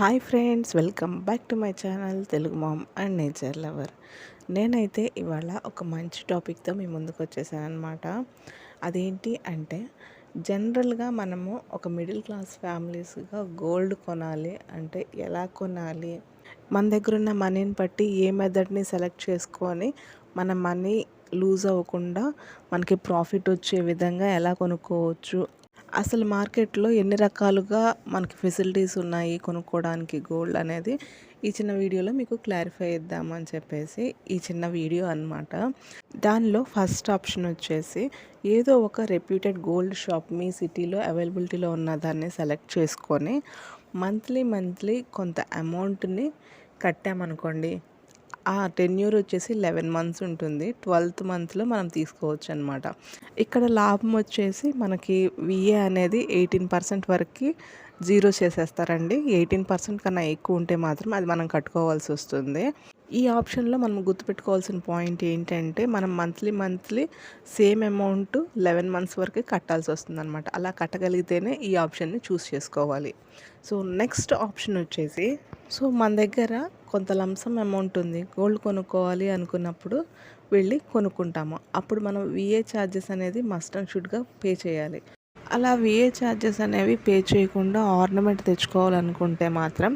Hi friends welcome back to my channel Telugu mom and nature lover. నేనైతే ఇవాళ ఒక మంచి టాపిక్తో మీ ముందుకు వచ్చేసాను అనమాట అదేంటి అంటే జనరల్గా మనము ఒక మిడిల్ క్లాస్ ఫ్యామిలీస్గా గోల్డ్ కొనాలి అంటే ఎలా కొనాలి? మన దగ్గర ఉన్న మనీని బట్టి ఏ మెథడ్ని సెలెక్ట్ చేసుకొని మన మనీ లూజ్ అవ్వకుండా మనకి ప్రాఫిట్ వచ్చే విధంగా ఎలా కొనుక్కోవచ్చు అసలు మార్కెట్లో ఎన్ని రకాలుగా మనకి ఫెసిలిటీస్ ఉన్నాయి కొనుక్కోవడానికి గోల్డ్ అనేది ఈ చిన్న వీడియోలో మీకు క్లారిఫై ఇద్దామని చెప్పేసి ఈ చిన్న వీడియో అనమాట దానిలో ఫస్ట్ ఆప్షన్ వచ్చేసి ఏదో ఒక రెప్యూటెడ్ గోల్డ్ షాప్ మీ సిటీలో అవైలబిలిటీలో ఉన్న దాన్ని సెలెక్ట్ చేసుకొని మంత్లీ మంత్లీ కొంత అమౌంట్ని కట్టామనుకోండి. ఆ టెన్యూర్ వచ్చేసి లెవెన్ మంత్స్ ఉంటుంది. ట్వెల్త్ మంత్లో మనం తీసుకోవచ్చు అనమాట ఇక్కడ లాభం వచ్చేసి మనకి విఏ అనేది ఎయిటీన్ పర్సెంట్ వరకు జీరో చేసేస్తారండి. ఎయిటీన్ పర్సెంట్ కన్నా ఎక్కువ ఉంటే మాత్రం అది మనం కట్టుకోవాల్సి వస్తుంది. ఈ ఆప్షన్లో మనం గుర్తుపెట్టుకోవాల్సిన పాయింట్ ఏంటంటే మనం monthly monthly same amount eleven months వరకు కట్టాల్సి వస్తుంది అనమాట అలా కట్టగలిగితేనే ఈ ఆప్షన్ని చూస్ చేసుకోవాలి. సో నెక్స్ట్ ఆప్షన్ వచ్చేసి సో మన దగ్గర కొంత లంసం అమౌంట్ ఉంది. గోల్డ్ కొనుక్కోవాలి అనుకున్నప్పుడు వెళ్ళి కొనుక్కుంటాము. అప్పుడు మనం విఏ ఛార్జెస్ అనేది మస్ట్ అండ్ షుడ్గా పే చేయాలి. అలా విఏ ఛార్జెస్ అనేవి పే చేయకుండా ఆర్నమెంట్ తెచ్చుకోవాలనుకుంటే మాత్రం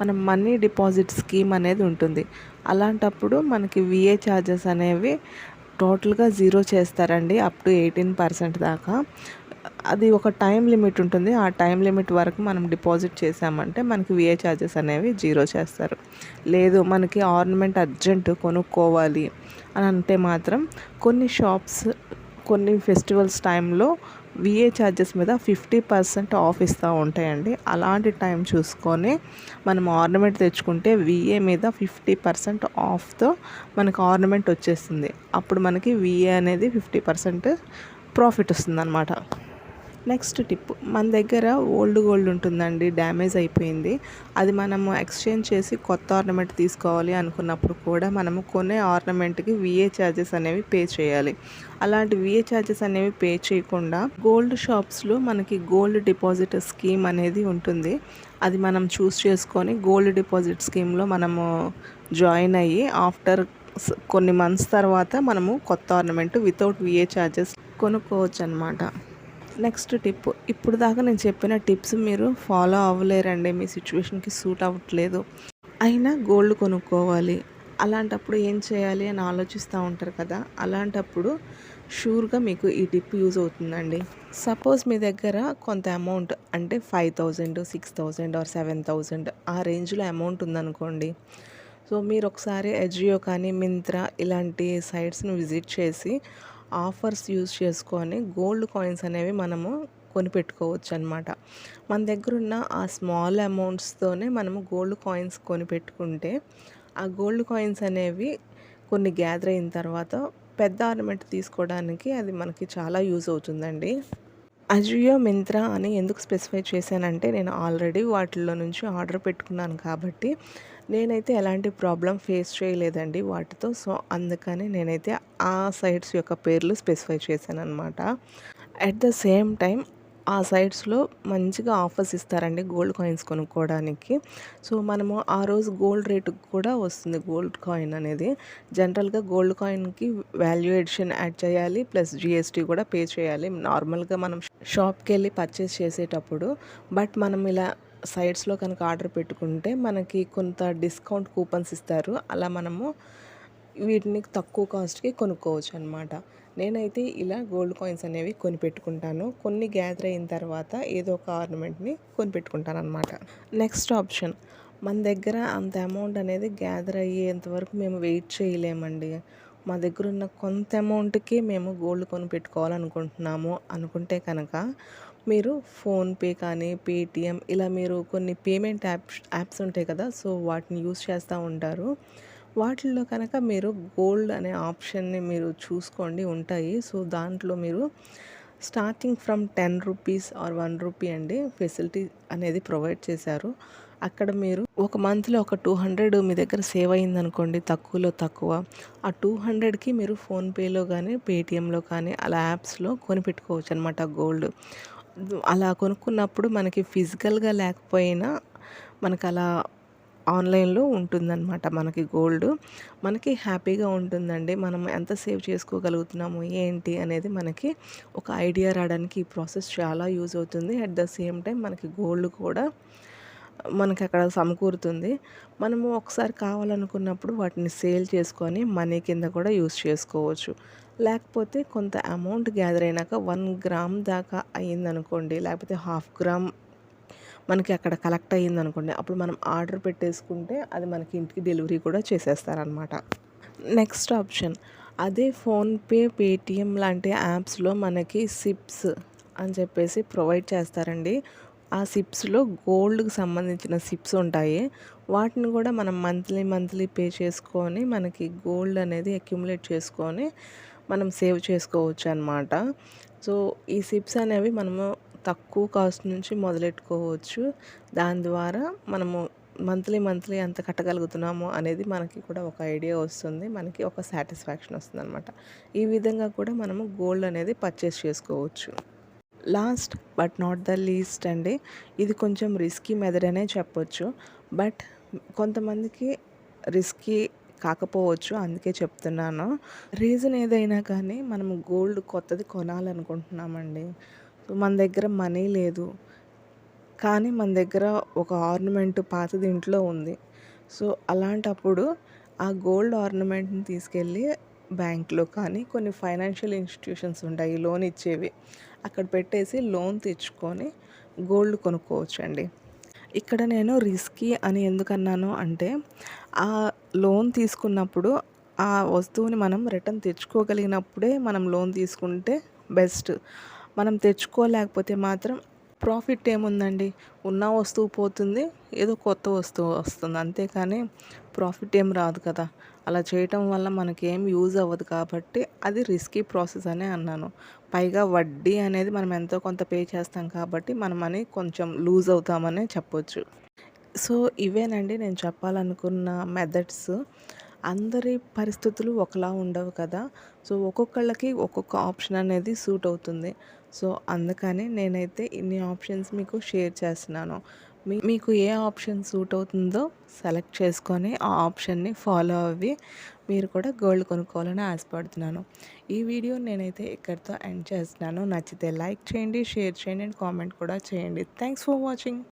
మనం మనీ డిపాజిట్ స్కీమ్ అనేది ఉంటుంది. అలాంటప్పుడు మనకి విఏ ఛార్జెస్ అనేవి టోటల్గా జీరో చేస్తారండి అప్ టు ఎయిటీన్ పర్సెంట్ దాకా. అది ఒక టైం లిమిట్ ఉంటుంది. ఆ టైం లిమిట్ వరకు మనం డిపాజిట్ చేసామంటే మనకి విఏ ఛార్జెస్ అనేవి జీరో చేస్తారు. లేదు మనకి ఆర్నమెంట్ అర్జెంట్ కొనుక్కోవాలి అని అంటే మాత్రం కొన్ని షాప్స్ కొన్ని ఫెస్టివల్స్ టైంలో విఏ ఛార్జెస్ మీద ఫిఫ్టీ పర్సెంట్ ఆఫ్ ఇస్తూ ఉంటాయండి. అలాంటి టైం చూసుకొని మనం ఆర్నమెంట్ తెచ్చుకుంటే విఏ మీద ఫిఫ్టీ పర్సెంట్ ఆఫ్తో మనకు ఆర్నమెంట్ వచ్చేస్తుంది. అప్పుడు మనకి విఏ అనేది ఫిఫ్టీ పర్సెంట్ ప్రాఫిట్ వస్తుంది అనమాట నెక్స్ట్ టిప్. మన దగ్గర ఓల్డ్ గోల్డ్ ఉంటుందండి డ్యామేజ్ అయిపోయింది. అది మనము ఎక్స్చేంజ్ చేసి కొత్త ఆర్నమెంట్ తీసుకోవాలి అనుకున్నప్పుడు కూడా మనము కొనే ఆర్నమెంట్కి విఏ ఛార్జెస్ అనేవి పే చేయాలి. అలాంటి విఏ ఛార్జెస్ అనేవి పే చేయకుండా గోల్డ్ షాప్స్లో మనకి గోల్డ్ డిపాజిట్ స్కీమ్ అనేది ఉంటుంది. అది మనం చూస్ చేసుకొని గోల్డ్ డిపాజిట్ స్కీమ్లో మనము జాయిన్ అయ్యి ఆఫ్టర్ కొన్ని మంత్స్ తర్వాత మనము కొత్త ఆర్నమెంట్ వితౌట్ విఏ ఛార్జెస్ కొనుక్కోవచ్చు అనమాట నెక్స్ట్ టిప్. ఇప్పుడు దాకా నేను చెప్పిన టిప్స్ మీరు ఫాలో అవ్వలేరండి. మీ సిచ్యువేషన్కి సూట్ అవ్వట్లేదు. అయినా గోల్డ్ కొనుక్కోవాలి. అలాంటప్పుడు ఏం చేయాలి అని ఆలోచిస్తూ ఉంటారు కదా? అలాంటప్పుడు షూర్గా మీకు ఈ టిప్ యూజ్ అవుతుందండి. సపోజ్ మీ దగ్గర కొంత అమౌంట్ అంటే five thousand six thousand or seven thousand ఆ రేంజ్లో అమౌంట్ ఉందనుకోండి. సో మీరు ఒకసారి ఎజియో కానీ మింత్రా ఇలాంటి సైట్స్ను విజిట్ చేసి ఆఫర్స్ యూజ్ చేసుకొని గోల్డ్ కాయిన్స్ అనేవి మనము కొనిపెట్టుకోవచ్చు అనమాట మన దగ్గర ఉన్న ఆ స్మాల్ అమౌంట్స్తోనే మనము గోల్డ్ కాయిన్స్ కొనిపెట్టుకుంటే ఆ గోల్డ్ కాయిన్స్ అనేవి కొన్ని గ్యాదర్ అయిన తర్వాత పెద్ద ఆర్నమెంట్ తీసుకోవడానికి అది మనకి చాలా యూజ్ అవుతుందండి. అజియో మింత్రా అని ఎందుకు స్పెసిఫై చేశానంటే నేను ఆల్రెడీ వాటిల్లో నుంచి ఆర్డర్ పెట్టుకున్నాను కాబట్టి నేనైతే ఎలాంటి ప్రాబ్లం ఫేస్ చేయలేదండి వాటితో. సో అందుకని నేనైతే ఆ సైట్స్ యొక్క పేర్లు స్పెసిఫై చేశాను అనమాట అట్ ద సేమ్ టైం ఆ సైట్స్లో మంచిగా ఆఫర్స్ ఇస్తారండి గోల్డ్ కాయిన్స్ కొనుక్కోవడానికి. సో మనము ఆ రోజు గోల్డ్ రేటు కూడా వస్తుంది గోల్డ్ కాయిన్ అనేది. జనరల్గా గోల్డ్ కాయిన్కి వాల్యుయేషన్ యాడ్ చేయాలి ప్లస్ జిఎస్టీ కూడా పే చేయాలి. నార్మల్గా మనం షాప్కి వెళ్ళి పర్చేస్ చేసేటప్పుడు బట్ మనం ఇలా సైట్స్లో కనుక ఆర్డర్ పెట్టుకుంటే మనకి కొంత డిస్కౌంట్ కూపన్స్ ఇస్తారు. అలా మనము వీటిని తక్కువ కాస్ట్కి కొనుక్కోవచ్చు అనమాట నేనైతే ఇలా గోల్డ్ కాయిన్స్ అనేవి కొనిపెట్టుకుంటాను. కొన్ని గ్యాదర్ అయిన తర్వాత ఏదో ఒక ఆర్నమెంట్ని కొనిపెట్టుకుంటాను అనమాట నెక్స్ట్ ఆప్షన్. మన దగ్గర అంత అమౌంట్ అనేది గ్యాదర్ అయ్యేంత వరకు మేము వెయిట్ చేయలేమండి. మా దగ్గర ఉన్న కొంత అమౌంట్కి మేము గోల్డ్ కొని పెట్టుకోవాలనుకుంటున్నాము అనుకుంటే కనుక మీరు ఫోన్పే కానీ పేటిఎం ఇలా మీరు కొన్ని పేమెంట్ యాప్స్ యాప్స్ ఉంటాయి కదా సో వాటిని యూస్ చేస్తూ ఉంటారు. వాటిల్లో కనుక మీరు గోల్డ్ అనే ఆప్షన్ని మీరు చూసుకోండి ఉంటాయి. సో దాంట్లో మీరు starting from ten rupees or one rupee అండి ఫెసిలిటీ అనేది ప్రొవైడ్ చేశారు. అక్కడ మీరు ఒక మంత్లో ఒక టూ హండ్రెడ్ మీ దగ్గర సేవ్ అయిందనుకోండి తక్కువలో తక్కువ. ఆ టూ హండ్రెడ్కి మీరు ఫోన్పేలో కానీ పేటిఎంలో కానీ అలా యాప్స్లో కొనిపెట్టుకోవచ్చు అనమాట గోల్డ్. అలా కొనుక్కున్నప్పుడు మనకి ఫిజికల్గా లేకపోయినా మనకు అలా ఆన్లైన్లో ఉంటుందన్నమాట మనకి గోల్డ్. మనకి హ్యాపీగా ఉంటుందండి. మనం ఎంత సేవ్ చేసుకోగలుగుతున్నాము ఏంటి అనేది మనకి ఒక ఐడియా రావడానికి ఈ ప్రాసెస్ చాలా యూజ్ అవుతుంది. అట్ ద సేమ్ టైం మనకి గోల్డ్ కూడా మనకి అక్కడ సమకూరుతుంది. మనము ఒకసారి కావాలనుకున్నప్పుడు వాటిని సేల్ చేసుకొని మనీ కింద కూడా యూస్ చేసుకోవచ్చు. లేకపోతే కొంత అమౌంట్ గ్యాదర్ అయినాక వన్ గ్రామ్ దాకా అయ్యిందనుకోండి లేకపోతే హాఫ్ గ్రామ్ మనకి అక్కడ కలెక్ట్ అయ్యిందనుకోండి అప్పుడు మనం ఆర్డర్ పెట్టేసుకుంటే అది మనకి ఇంటికి డెలివరీ కూడా చేసేస్తారనమాట నెక్స్ట్ ఆప్షన్ అదే ఫోన్పే పేటిఎం లాంటి యాప్స్లో మనకి సిప్స్ అని చెప్పేసి ప్రొవైడ్ చేస్తారండి. ఆ సిప్స్లో గోల్డ్కి సంబంధించిన సిప్స్ ఉంటాయి. వాటిని కూడా మనం మంత్లీ మంత్లీ పే చేసుకొని మనకి గోల్డ్ అనేది అక్యుములేట్ చేసుకొని మనం సేవ్ చేసుకోవచ్చు అనమాట సో ఈ సిప్స్ అనేవి మనము తక్కువ కాస్ట్ నుంచి మొదలెట్టుకోవచ్చు. దాని ద్వారా మనము మంత్లీ మంత్లీ ఎంత కట్టగలుగుతున్నాము అనేది మనకి కూడా ఒక ఐడియా వస్తుంది. మనకి ఒక సాటిస్ఫాక్షన్ వస్తుంది అనమాట ఈ విధంగా కూడా మనము గోల్డ్ అనేది పర్చేస్ చేసుకోవచ్చు. Last but not the least అండి ఇది కొంచెం రిస్కీ మెథడ్ అనే చెప్పొచ్చు. బట్ కొంతమందికి రిస్కీ కాకపోవచ్చు అందుకే చెప్తున్నాను. రీజన్ ఏదైనా కానీ మనం గోల్డ్ కొత్తది కొనాలనుకుంటున్నామండి. మన దగ్గర మనీ లేదు. కానీ మన దగ్గర ఒక ఆర్నమెంట్ పాతది ఇంట్లో ఉంది. సో అలాంటప్పుడు ఆ గోల్డ్ ఆర్నమెంట్ని తీసుకెళ్ళి బ్యాంక్లో కానీ కొన్ని ఫైనాన్షియల్ ఇన్స్టిట్యూషన్స్ ఉంటాయి లోన్ ఇచ్చేవి. అక్కడ పెట్టేసి లోన్ తెచ్చుకొని గోల్డ్ కొనుక్కోవచ్చు అండి ఇక్కడ నేను రిస్కీ అని ఎందుకన్నాను అంటే ఆ లోన్ తీసుకున్నప్పుడు ఆ వస్తువుని మనం రిటర్న్ తెచ్చుకోగలిగినప్పుడే మనం లోన్ తీసుకుంటే బెస్ట్ మనం తెచ్చుకోలేకపోతే మాత్రం ప్రాఫిట్ ఏముందండి? ఉన్న వస్తువు పోతుంది ఏదో కొత్త వస్తువు వస్తుంది. అంతేకాని ప్రాఫిట్ ఏం రాదు కదా. అలా చేయటం వల్ల మనకి ఏం యూజ్ అవ్వదు కాబట్టి అది రిస్కీ ప్రాసెస్ అనే అన్నాను. పైగా వడ్డీ అనేది మనం ఎంతో కొంత పే చేస్తాం కాబట్టి మన మనీ కొంచెం లూజ్ అవుతామనే చెప్పొచ్చు. సో ఇవేనండి నేను చెప్పాలనుకున్న మెథడ్స్ అందరి పరిస్థితులు ఒకలా ఉండవు కదా. సో ఒక్కొక్కళ్ళకి ఒక్కొక్క ఆప్షన్ అనేది సూట్ అవుతుంది. సో అందుకని నేనైతే ఇన్ని ఆప్షన్స్ మీకు షేర్ చేస్తున్నాను. మీ మీకు ఏ ఆప్షన్ సూట్ అవుతుందో సెలెక్ట్ చేసుకొని ఆ ఆప్షన్ని ఫాలో అవ్వి మీరు కూడా గోల్డ్ కొనుక్కోవాలని ఆశపడుతున్నాను. ఈ వీడియో నేనైతే ఇక్కడితో ఎండ్ చేస్తున్నాను. నచ్చితే లైక్ చేయండి షేర్ చేయండి అండ్ కామెంట్ కూడా చేయండి. Thanks for watching